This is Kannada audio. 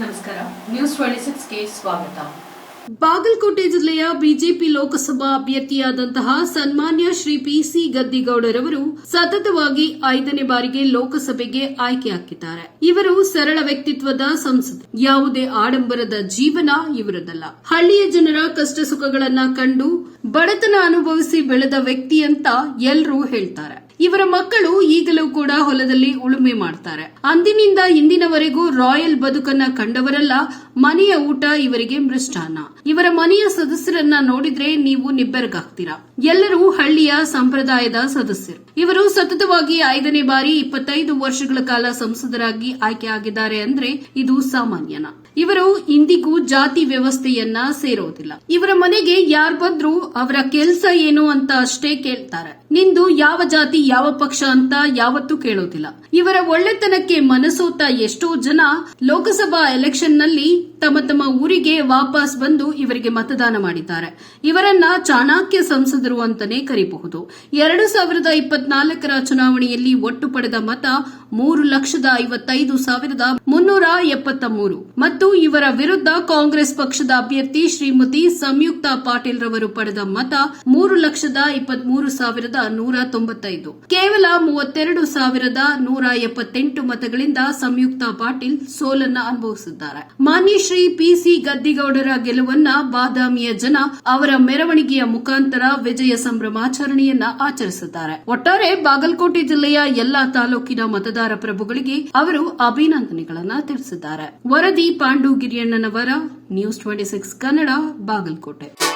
ನಮಸ್ಕಾರ. ನ್ಯೂಸ್ ಟ್ವೆಂಟಿ ಸಿಕ್ಸ್ಗೆ ಸ್ವಾಗತ. ಬಾಗಲಕೋಟೆ ಜಿಲ್ಲೆಯ ಬಿಜೆಪಿ ಲೋಕಸಭಾ ಅಭ್ಯರ್ಥಿಯಾದಂತಹ ಸನ್ಮಾನ್ಯ ಶ್ರೀ ಪಿಸಿ ಗದ್ದಿಗೌಡರವರು ಸತತವಾಗಿ ಐದನೇ ಬಾರಿಗೆ ಲೋಕಸಭೆಗೆ ಆಯ್ಕೆಯಾಗಿದ್ದಾರೆ ಇವರು ಸರಳ ವ್ಯಕ್ತಿತ್ವದ ಸಂಸದ. ಯಾವುದೇ ಆಡಂಬರದ ಜೀವನ ಇವರದಲ್ಲ. ಹಳ್ಳಿಯ ಜನರ ಕಷ್ಟ ಸುಖಗಳನ್ನ ಕಂಡು ಬಡತನ ಅನುಭವಿಸಿ ಬೆಳೆದ ವ್ಯಕ್ತಿ ಅಂತ ಎಲ್ಲರೂ ಹೇಳ್ತಾರೆ. ಇವರ ಮಕ್ಕಳು ಈಗಲೂ ಕೂಡ ಹೊಲದಲ್ಲಿ ಉಳುಮೆ ಮಾಡ್ತಾರೆ. ಅಂದಿನಿಂದ ಇಂದಿನವರೆಗೂ ರಾಯಲ್ ಬದುಕನ್ನ ಕಂಡವರಲ್ಲ, ಮನೆಯ ಊಟ ಇವರಿಗೆ ಮೃಷ್ಟಾನ್ನ. ಇವರ ಮನೆಯ ಸದಸ್ಯರನ್ನ ನೋಡಿದ್ರೆ ನೀವು ನಿಬ್ಬೆರಗಾಗ್ತೀರಾ? ಎಲ್ಲರೂ ಹಳ್ಳಿಯ ಸಂಪ್ರದಾಯದ ಸದಸ್ಯರು. ಇವರು ಸತತವಾಗಿ ಐದನೇ ಬಾರಿ ಇಪ್ಪತ್ತೈದು ವರ್ಷಗಳ ಕಾಲ ಸಂಸದರಾಗಿ ಆಯ್ಕೆಯಾಗಿದ್ದಾರೆ ಅಂದ್ರೆ ಇದು ಸಾಮಾನ್ಯನ. ಇವರು ಇಂದಿಗೂ ಜಾತಿ ವ್ಯವಸ್ಥೆಯನ್ನ ಸೇರೋದಿಲ್ಲ. ಇವರ ಮನೆಗೆ ಯಾರ್ ಬಂದ್ರು ಅವರ ಕೆಲಸ ಏನು ಅಂತ ಅಷ್ಟೇ ಕೇಳ್ತಾರೆ. ನಿಂದು ಯಾವ ಜಾತಿ, ಯಾವ ಪಕ್ಷ ಅಂತ ಯಾವತ್ತೂ ಕೇಳೋದಿಲ್ಲ. ಇವರ ಒಳ್ಳೆತನಕ್ಕೆ ಮನಸೋತ ಎಷ್ಟೋ ಜನ ಲೋಕಸಭಾ ಎಲೆಕ್ಷನ್ನಲ್ಲಿ ತಮ್ಮ ತಮ್ಮ ಊರಿಗೆ ವಾಪಸ್ ಬಂದು ಇವರಿಗೆ ಮತದಾನ ಮಾಡಿದ್ದಾರೆ. ಇವರನ್ನ ಚಾಣಾಕ್ಯ ಸಂಸದರು ಅಂತಾನೆ ಕರೀಬಹುದು. ಎರಡು ಸಾವಿರದ ಇಪ್ಪತ್ನಾಲ್ಕರ ಚುನಾವಣೆಯಲ್ಲಿ ಒಟ್ಟು ಪಡೆದ ಮತ ಮೂರು ಲಕ್ಷದ ಐವತ್ತೈದು ಸಾವಿರದ ಮುನ್ನೂರ ಎಪ್ಪತ್ತ ಮೂರು ಮತ್ತು ಇವರ ವಿರುದ್ಧ ಕಾಂಗ್ರೆಸ್ ಪಕ್ಷದ ಅಭ್ಯರ್ಥಿ ಶ್ರೀಮತಿ ಸಂಯುಕ್ತ ಪಾಟೀಲ್ ರವರು ಪಡೆದ ಮತ ಮೂರು ಲಕ್ಷದ ಇಪ್ಪತ್ಮೂರು ಸಾವಿರದ ನೂರ ತೊಂಬತ್ತೈದು. ಕೇವಲ ಮೂವತ್ತೆರಡು ಸಾವಿರದ ನೂರ ಎಪ್ಪತ್ತೆಂಟು ಮತಗಳಿಂದ ಸಂಯುಕ್ತ ಪಾಟೀಲ್ ಸೋಲನ್ನ ಅನುಭವಿಸಿದ್ದಾರೆ. ಮಾನ್ಯ ಶ್ರೀ ಪಿಸಿ ಗದ್ದಿಗೌಡರ ಗೆಲುವನ್ನ ಬಾದಾಮಿಯ ಜನ ಅವರ ಮೆರವಣಿಗೆಯ ಮುಖಾಂತರ ವಿಜಯ ಸಂಭ್ರಮಾಚರಣೆಯನ್ನ ಆಚರಿಸಿದ್ದಾರೆ. ಒಟ್ಟಾರೆ ಬಾಗಲಕೋಟೆ ಜಿಲ್ಲೆಯ ಎಲ್ಲಾ ತಾಲೂಕಿನ ಮತದಾರ ಪ್ರಭುಗಳಿಗೆ ಅವರು ಅಭಿನಂದನೆಗಳನ್ನ ತಿಳಿಸಿದ್ದಾರೆ. ವರದಿ Pandu ಗಿರಿಯಣ್ಣನವರ news twenty six Kannada Bagalkote.